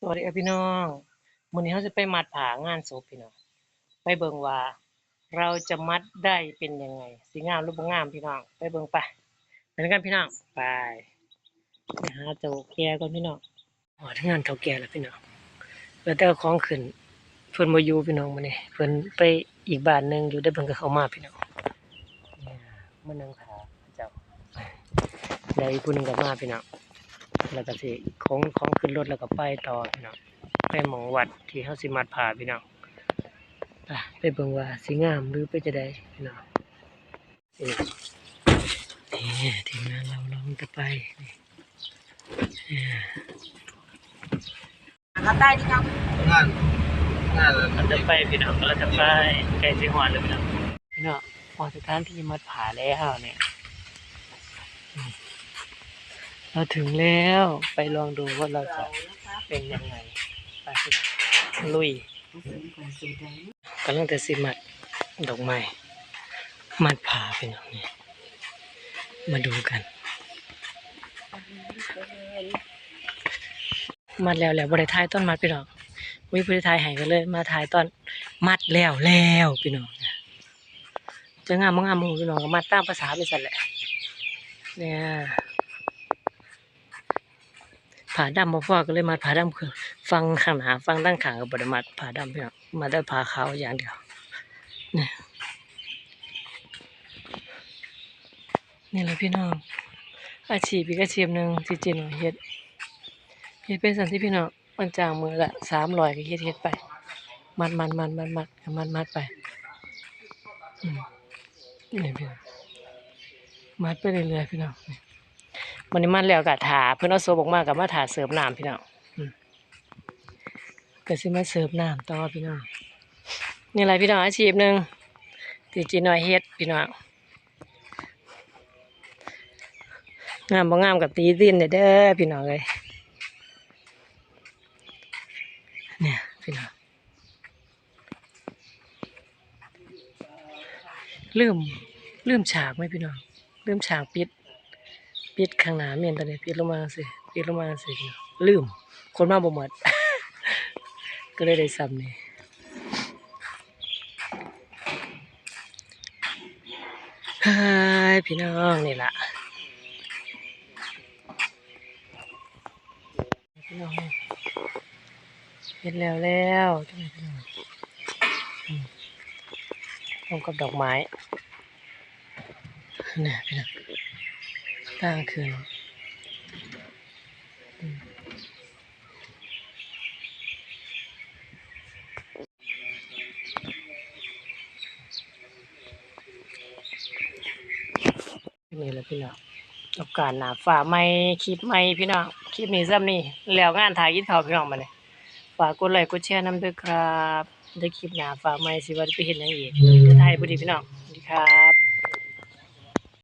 สวัสดีครับพี่น้องมื้อนี้เราจะไปมัดผางานศพพี่น้อง ไปเบิ่งว่า เราจะมัดได้เป็นยังไงสิงามหรือบ่งามพี่น้อง ไปเบิ่งไปไปด้วยกันพี่น้อง ไปไปหาเจ้าแก่ก่อนพี่น้องอ๋อทำงานเฒ่าแก่แล้วพี่น้อง แล้วแต่เอาของขึ้น เพิ่นบ่อยู่พี่น้องมื้อนี้เพิ่นไปอีกบ้านหนึ่งอยู่ได้เพิ่นก็เข้ามาพี่น้องเนี่ยมานั่งหาเจ้า ได้ผู้หนึงก็มาพี่น้อง แล้วก็สิ ของของขึ้นรถแล้วก็ไปต่อพี่น้องไปหมองวัดที่เฮาสิมัดผ่าพี่น้องไปไปเบิ่งว่าสิงามหรือไปจะได้พี่น้องนี่นี่ทีมงานเราลองจะไปนี่ครับได้ดีครับงานงานเราจะไปพี่น้องเราจะไปไกลสิฮอดเลยพี่น้องพี่น้องพอสถานที่มัดผ่าแล้วเนี่ยอืม เราถึงแล้วไปลองดูว่าเราจะเป็นยังไงไปลุยกำลังจะสิมัดดอกไม้มัดผ่าเป็นแบบนี้มาดูกัน มัดแล้วแล้วบริทายต้นมัดพี่น้องวิบริทายหายกันเลย มาถ่ายตอนมัดแล้วแล้วพี่น้องจะงามมงามหมูพี่น้องก็มัดตามภาษาไปสั่นแหละเนี่ย ผ่าดำมาฟอกก็เลยมัดผ่าดำคือฟังข้างหนาฟังด้านขางกับบริมัดผ่าดำพี่น้องมาได้ผ่าขาวอย่างเดียวนี่นี่แหละพี่น้องอาชีพอีกอาชีพหนึ่งที่เจนว่าเฮ็ดเฮ็ดเป็นสันที่พี่น้องมันจางมือละสามร้อยก็เฮ็ดเฮ็ดไป มัดมัดมัดมัดมัดมัดมัดไปนี่พี่น้องมัดไปเรื่อยๆพี่น้อง มันนี้มัดแล้วก็ถาเพิ่นเอาโซบออกมากับมาถาเสิร์ฟน้ำพี่น้องอืมก็สิมาเสิร์ฟน้ำต่อพี่น้องนี่แหละพี่น้องอาชีพหนึ่งที่จีน้อยเฮ็ดพี่น้องงามบ่งามกับตีดินเด้อเด้อพี่น้องเลยเนี่ยพี่น้องลืมลืมฉากไหมพี่น้องลืมฉากปิด ปิดข้างหน้าเมียนตอนนี้ปิดลงมาสิปิดลงมาสิลืม คนมาบ่หมดก็เลยได้ซ้ำนี่พี่น้องนี่ล่ะพี่น้องเห็นแล้วแล้วจังไงพี่น้องพร้อมกับดอกไม้เนี่ยพี่น้อง ตั้งคืนอืมนี่แหละพี่น้องโอกาสหนาฝ่าไม่คลิปไม่พี่น้องคลิปนี้ซ้ำนี่แล้วงานถ่ายยินเขาวพี่น้องมาเลยฝากกดไลค์กดแชร์นำด้วยครับได้คลิปหนาฝ่าไม่สิว่าจะไปเห็นอย่างอีกเดี๋ยวถ่ายพอดีพี่น้องสวัสดีครับ